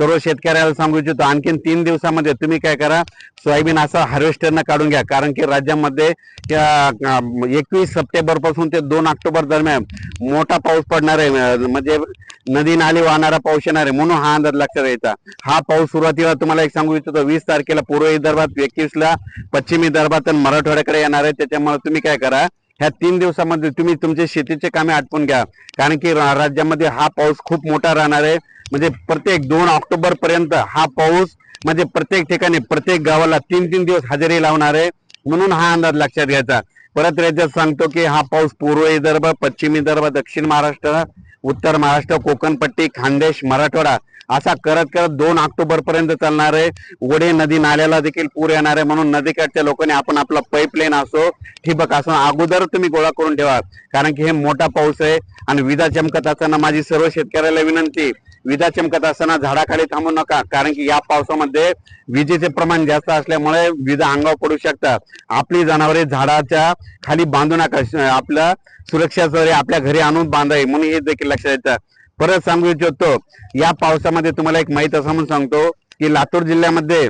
सर्व शेतकऱ्याला सांगू इच्छितो आणखीन तीन दिवसामध्ये तुम्ही काय करा सोयाबीन असं हार्वेस्टरनं काढून घ्या. कारण की राज्यामध्ये एकवीस सप्टेंबरपासून ते दोन ऑक्टोबर दरम्यान मोठा पाऊस पडणार आहे. म्हणजे नदी नाली वाहणारा पाऊस येणार आहे म्हणून हा अंदाज लक्षात यायचा हा पाऊस सुरुवातीला तुम्हाला एक सांगू इच्छितो वीस तारखेला पूर्व विदर्भात एकवीस ला पश्चिमी विदर्भात आणि मराठवाड्याकडे येणार आहे. त्याच्यामुळे तुम्ही काय करा ह्या तीन दिवसामध्ये तुम्ही तुमचे शेतीचे कामे आटपून घ्या. कारण की रा- राज्यामध्ये हा पाऊस खूप मोठा राहणार आहे. म्हणजे प्रत्येक दोन ऑक्टोबर पर्यंत हा पाऊस म्हणजे प्रत्येक ठिकाणी प्रत्येक गावाला तीन तीन दिवस हजेरी लावणार आहे. म्हणून हा अंदाज लक्षात घ्यायचा. परत राज्यात सांगतो की हा पाऊस पूर्व विदर्भ पश्चिम विदर्भ दक्षिण महाराष्ट्र उत्तर महाराष्ट्र कोकणपट्टी खानदेश मराठवाडा असा करत करत दोन ऑक्टोबर पर्यंत चालणार आहे. वडे नदी नाल्याला देखील पूर येणार आहे म्हणून नदीकाठच्या लोकांनी आपण आपला पाईपलाईन असो ठिबक असो अगोदर तुम्ही गोळा करून ठेवा. कारण की हे मोठा पाऊस आहे आणि विजा चमकत असताना माझी सर्व शेतकऱ्याला विनंती विजा चमकत असताना झाडाखाली थांबू नका. कारण की या पावसामध्ये विजेचे प्रमाण जास्त असल्यामुळे विजा अंगावर पडू शकतात. आपली जनावरे झाडाच्या खाली बांधू नका. आपलं आपल्या सुरक्षाचं आपल्या घरी आणून बांधावी म्हणून हे देखील लक्षात येतं. परत सांगू इच्छितो या पावसामध्ये तुम्हाला एक माहीत असं म्हणून सांगतो की लातूर जिल्ह्यामध्ये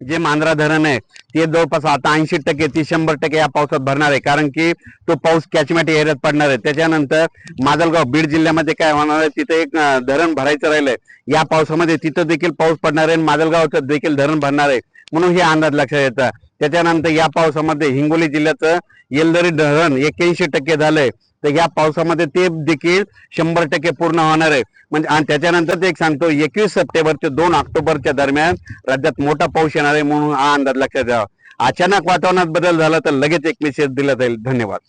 जे मांजरा धरण आहे ते जवळपास आता ऐंशी टक्के ती शंभर टक्के या पावसात भरणार आहे. कारण की तो पाऊस कॅचमेट एरियात पडणार आहे. त्याच्यानंतर माजलगाव बीड जिल्ह्यामध्ये काय होणार आहे तिथे एक धरण भरायचं राहिलंय. या पावसामध्ये तिथं देखील पाऊस पडणार आहे आणि माजलगावचं देखील धरण भरणार आहे. म्हणून हे अंदाज लक्षात येतात त्याच्यानंतर या पावसामध्ये हिंगोली जिल्ह्याचं येलदरी धरण एक्क्याऐंशी टक्के झालंय. तर या पावसामध्ये ते देखील शंभर टक्के पूर्ण होणार आहे. म्हणजे आणि त्याच्यानंतर ते एक सांगतो एकवीस सप्टेंबर ते दोन ऑक्टोबरच्या दरम्यान राज्यात मोठा पाऊस येणार आहे म्हणून हा अंदाज लक्षात द्यावा अचानक वातावरणात बदल झाला तर लगेच एक मेसेज दिला जाईल. धन्यवाद.